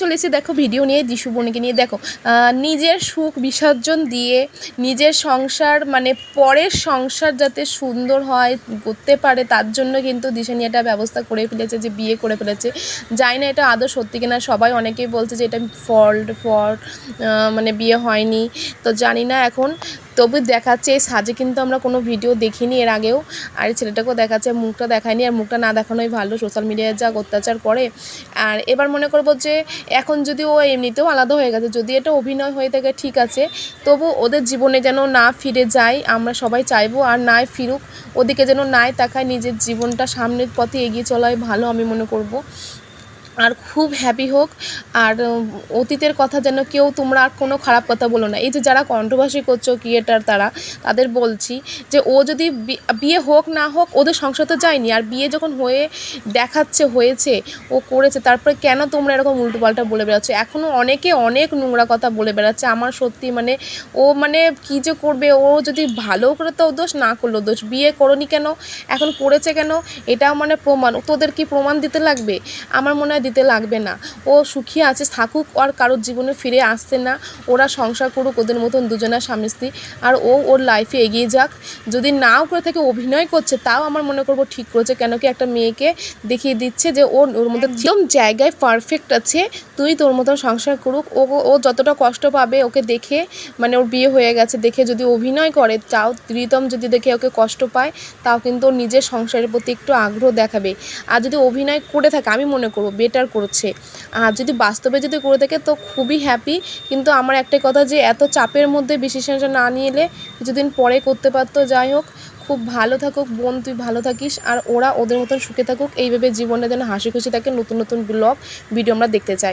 চলে এসে দেখো, ভিডিও নিয়ে দিশু বোনকে নিয়ে। দেখো নিজের সুখ বিসর্জন দিয়ে নিজের সংসার মানে পরের সংসার যাতে সুন্দর হয়, করতে পারে, তার জন্য কিন্তু দিশানি এটা ব্যবস্থা করে ফেলেছে, যে বিয়ে করে ফেলেছে। জানি না, এটা আদৌ সত্যি কিনা, সবাই অনেকেই বলছে যে এটা ফল্ট ফল্ট মানে বিয়ে হয়নি। তো জানি না এখন তবু দেখাচ্ছে, এই সাজে কিন্তু আমরা কোনো ভিডিও দেখিনি এর আগেও। আর ছেলেটাকেও দেখাচ্ছে, মুখটা দেখায়নি আর মুখটা না দেখানোই ভালো সোশ্যাল মিডিয়ায় যা অত্যাচার করে। আর এবার মনে করব যে, এখন যদি ও এমনিতেও আলাদা হয়ে গেছে, যদি এটা অভিনয় হয়ে থাকে, ঠিক আছে। তবু ওদের জীবনে যেন না ফিরে যায় আমরা সবাই চাইব আর নাই ফিরুক, ওদিকে যেন নাই তাকায় নিজের জীবনটা সামনের পথে এগিয়ে চলাই ভালো আমি মনে করব। আর খুব হ্যাপি হোক। আর অতীতের কথা যেন কেউ তোমরা আর কোনো খারাপ কথা বলো না। এই যে যারা কন্ট্রোভার্সি করছ ক্রিয়েটার তারা, তাদের বলছি যে, ও যদি বিয়ে হোক না হোক, ওদের সংসার তো যায়নি। আর বিয়ে যখন হয়ে, দেখাচ্ছে, হয়েছে, ও করেছে, তারপরে কেন তোমরা এরকম উল্টোপাল্টা বলে বেড়াচ্ছ? এখনও অনেকে অনেক নোংরা কথা বলে বেড়াচ্ছে। আমার সত্যি মানে ও মানে কী যে করবে? ও যদি ভালো করে তো দোষ, না করলেও দোষ। বিয়ে করনি কেন? এখন করেছে কেন? এটাও মানে প্রমাণ। তোদের কি প্রমাণ দিতে লাগবে? আমার মনে হয় দিতে লাগবে না। ও সুখী আছে থাকুক আর কারোর জীবনে ফিরে আসছে না। ওরা সংসার করুক ওদের মতন দুজনা স্বামী স্ত্রী। আর ও ওর লাইফে এগিয়ে যাক। যদি নাও করে থাকে অভিনয় করছে তাও আমার মনে করব ঠিক করেছে। কেন কি একটা মেয়েকে দেখিয়ে দিচ্ছে যে ওর ওর মধ্যে একদম। জায়গায় পারফেক্ট আছে। তুই তোর মতন সংসার করুক। ও ও যতটা কষ্ট পাবে ওকে দেখে মানে ওর বিয়ে হয়ে গেছে দেখে যদি অভিনয় করে তাও প্রীতম যদি দেখে ওকে কষ্ট পায় তাও কিন্তু ওর নিজের সংসারের প্রতি একটু আগ্রহ দেখাবে। আর যদি অভিনয় করে থাকে আমি মনে করব বেটার করছে। আর যদি বাস্তবে যদি করে থাকে তো খুবই হ্যাপি কিন্তু আমার একটাই কথা যে এত চাপের মধ্যে বিশেষণটা না নিয়ে এলে কিছুদিন পরে করতে পারতো, যাই হোক। খুব ভালো থাকুক বোন, তুই ভালো থাকিস। আর ওরা ওদের মতন সুখে থাকুক। এইভাবে জীবনে যেন হাসি খুশি থাকে নতুন নতুন ব্লগ ভিডিও আমরা দেখতে চাই।